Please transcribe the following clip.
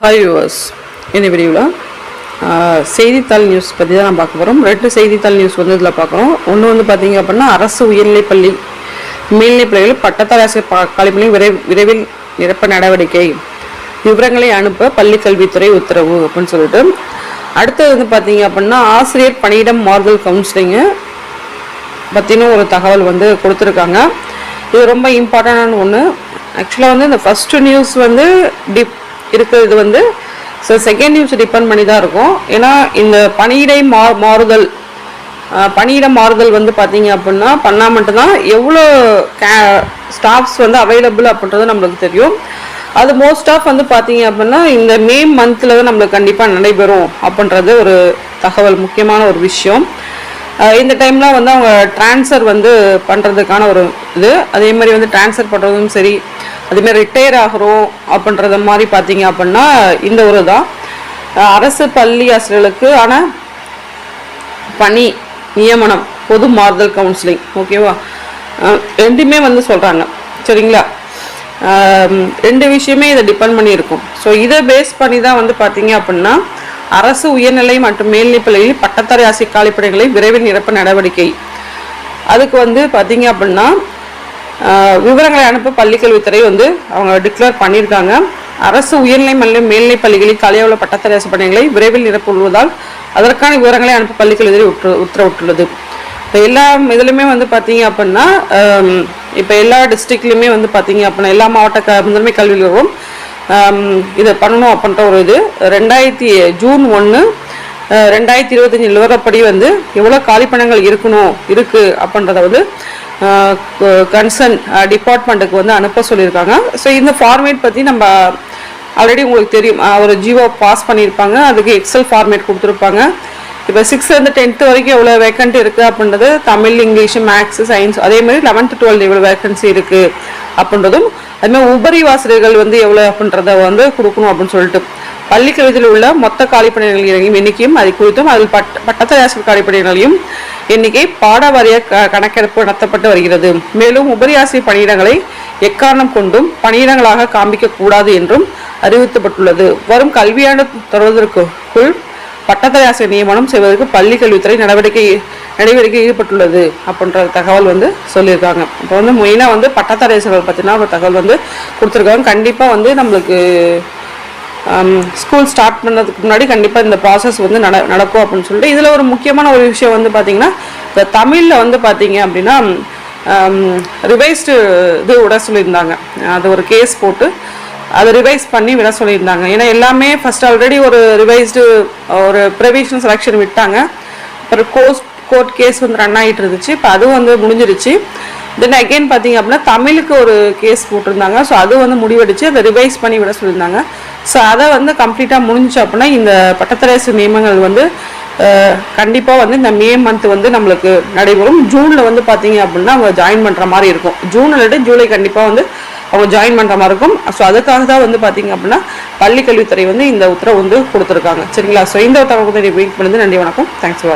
Hi viewers இந்த வீடியோவில் செய்தித்தாள் நியூஸ் பற்றி தான் நான் பார்க்க போகிறோம் ரெண்டு செய்தித்தாள் நியூஸ் வந்து இதில் பார்க்குறோம் ஒன்று வந்து பார்த்தீங்க அப்படின்னா அரசு உயர்நிலைப்பள்ளி மேல்நிலைப்பள்ளிகள் பள்ளிகளில் ஆசிரியர் பா- காலிப்பணி விரை விரைவில் நிரப்ப நடவடிக்கை. விவரங்களை அனுப்ப பள்ளிக்கல்வித்துறை உத்தரவு அப்படின்னு சொல்லிட்டு. அடுத்தது வந்து பார்த்தீங்க அப்படின்னா ஆசிரியர் பணியிடம் மாறுதல் கவுன்சிலிங்கு பற்றின ஒரு தகவல் வந்து கொடுத்துருக்காங்க. இது ரொம்ப இம்பார்ட்டண்டான ஒன்று ஆக்சுவலாக வந்து இந்த ஃபஸ்ட்டு நியூஸ் வந்து டிப் இருக்கிறது வந்து ஸோ செகண்ட் நியூஸ் டிபெண்ட் பண்ணி தான் இருக்கும். ஏன்னா இந்த பணியிடை மா மாறுதல் பணியிட மாறுதல் வந்து பார்த்தீங்க அப்படின்னா பண்ணால் மட்டும்தான் எவ்வளோ கே ஸ்டாஃப்ஸ் வந்து அவைலபிள் அப்படின்றது நம்மளுக்கு தெரியும். அது மோஸ்ட் ஆஃப் வந்து பார்த்தீங்க அப்படின்னா இந்த மே மந்தில் தான் நம்மளுக்கு கண்டிப்பாக நடைபெறும் அப்படின்றது ஒரு தகவல் முக்கியமான ஒரு விஷயம். இந்த டைம்லாம் வந்து அவங்க ட்ரான்ஸ்ஃபர் வந்து பண்ணுறதுக்கான ஒரு இது. அதே மாதிரி வந்து ட்ரான்ஸ்ஃபர் பண்ணுறதும் சரி அதுமாரி ரிட்டையர் ஆகிறோம் அப்படின்றத மாதிரி பார்த்தீங்க அப்படின்னா இந்த ஒரு தான். அரசு பள்ளி ஆசிரியர்களுக்கு ஆனால் பணி நியமனம் பொது மாறுதல் கவுன்சிலிங் ஓகேவா ரெண்டுமே வந்து சொல்கிறாங்க சரிங்களா? ரெண்டு விஷயமே இதை டிபெண்ட் பண்ணியிருக்கும். ஸோ இதை பேஸ் பண்ணி தான் வந்து பார்த்தீங்க அப்படின்னா அரசு உயர்நிலை மற்றும் மேல்நிலைப்பள்ளியில் பள்ளிகளில் பட்டதாரி ஆசிரியர் காலிப்படைகளை விரைவில் நிரப்ப நடவடிக்கை. அதுக்கு வந்து பார்த்தீங்க அப்படின்னா விவரங்களை அனுப்ப பள்ளிக்கல்வித்துறை வந்து அவங்க டிக்ளேர் பண்ணியிருக்காங்க. அரசு உயர்நிலை மற்றும் மேல்நிலை பள்ளிகளில் கலையவள பட்டதாரி பணிகளை விரைவில் நிரப்புவதால் அதற்கான விவரங்களை அனுப்ப பள்ளிக்கல்வித்துறை உற்று உத்தரவிட்டுள்ளது. இப்போ எல்லா இதுலையுமே வந்து பார்த்தீங்க அப்படின்னா இப்போ எல்லா டிஸ்ட்ரிக்ட்லையுமே வந்து பார்த்தீங்க அப்படின்னா எல்லா மாவட்ட க முதன்மை கல்வி இதை பண்ணணும் அப்படின்ற ஒரு இது. ரெண்டாயிரத்தி ஜூன் ஒன்று ரெண்டாயிரத்தி இருபத்தஞ்சு நிலவரப்படி வந்து எவ்வளோ காலிப்பணங்கள் இருக்கணும் இருக்குது அப்படின்றத வந்து கன்சர்ன் டிபார்ட்மெண்ட்டுக்கு வந்து அனுப்ப சொல்லியிருக்காங்க. ஸோ இந்த ஃபார்மேட் பற்றி நம்ம ஆல்ரெடி உங்களுக்கு தெரியும். ஒரு ஜியோ பாஸ் பண்ணியிருப்பாங்க. அதுக்கு எக்ஸல் ஃபார்மேட் கொடுத்துருப்பாங்க. இப்போ சிக்ஸ்த்லேருந்து டென்த்து வரைக்கும் எவ்வளோ வேக்கண்ட் இருக்குது அப்படின்றது தமிழ் இங்கிலீஷ் மேக்ஸ் சயின்ஸ் அதே மாதிரி லெவன்த்து டுவெல்த் எவ்வளோ வேக்கன்சி இருக்குது அப்படின்றதும் அதுமாதிரி உபரி வாசகர்கள் வந்து எவ்வளோ அப்படின்றத வந்து கொடுக்கணும் அப்படின்னு சொல்லிட்டு பள்ளி கல்வியில் உள்ள மொத்த காலிப்பணிகளின் எண்ணிக்கையும் அதை குறித்தும் அதில் பட்ட பட்டதாரி ஆசிரியர் காலிப்பணிகளையும் எண்ணிக்கை பாடவாரிய க கணக்கெடுப்பு நடத்தப்பட்டு வருகிறது. மேலும் உபரி பணியிடங்களை எக்காரணம் கொண்டும் பணியிடங்களாக காண்பிக்க கூடாது என்றும் அறிவிக்கப்பட்டுள்ளது வரும் கல்வியாண்டு தொடர்வதற்குள் பட்டதாரி ஆசிரியர் நியமனம் செய்வதற்கு பள்ளி கல்வித்துறை நடவடிக்கை நடவடிக்கை ஈடுபட்டுள்ளது அப்படின்ற தகவல் வந்து சொல்லியிருக்காங்க. இப்போ வந்து மெயினாக வந்து பட்டதாரி ஆசிரியர்கள் பற்றின ஒரு தகவல் வந்து கொடுத்துருக்காங்க. கண்டிப்பாக வந்து நம்மளுக்கு ஸ்கூல் ஸ்டார்ட் பண்ணதுக்கு முன்னாடி கண்டிப்பாக இந்த ப்ராசஸ் வந்து நட நடக்கும் அப்படின்னு சொல்லிட்டு இதில் ஒரு முக்கியமான ஒரு விஷயம் வந்து பார்த்திங்கன்னா இந்த தமிழில் வந்து பார்த்திங்க அப்படின்னா ரிவைஸ்டு இது விட சொல்லியிருந்தாங்க. அது ஒரு கேஸ் போட்டு அதை ரிவைஸ் பண்ணி விட சொல்லியிருந்தாங்க. ஏன்னா எல்லாமே ஃபஸ்ட் ஆல்ரெடி ஒரு ரிவைஸ்டு ஒரு ப்ரொவிஷனல் செலெக்ஷன் விட்டாங்க. அப்புறம் கோர்ஸ் கோர்ட் கேஸ் வந்து ரன் ஆகிட்டு இருந்துச்சு. இப்போ அதுவும் வந்து முடிஞ்சிருச்சு. தென் அகைன் பார்த்தீங்க அப்படின்னா தமிழுக்கு ஒரு கேஸ் போட்டிருந்தாங்க. ஸோ அது வந்து முடிவெடிச்சு அதை ரிவைஸ் பண்ணி விட சொல்லியிருந்தாங்க. ஸோ அதை வந்து கம்ப்ளீட்டாக முடிஞ்சுச்சு அப்படின்னா இந்த பட்டத்தரசு நியமங்கள் வந்து கண்டிப்பாக வந்து இந்த மே மந்த் வந்து நம்மளுக்கு நடைபெறும். ஜூனில் வந்து பார்த்தீங்க அப்படின்னா அவங்க ஜாயின் பண்ணுற மாதிரி இருக்கும். ஜூன் இல்லாட்டி ஜூலை கண்டிப்பாக வந்து அவங்க ஜாயின் பண்ணுற மாதிரி இருக்கும். ஸோ அதுக்காக தான் வந்து பார்த்தீங்க அப்படின்னா பள்ளிக்கல்வித்துறை வந்து இந்த உத்தரவு வந்து கொடுத்துருக்காங்க. சரிங்களா? ஸோ இந்த உத்தரவு வெயிட் பண்ணுறது நன்றி வணக்கம். Thanks for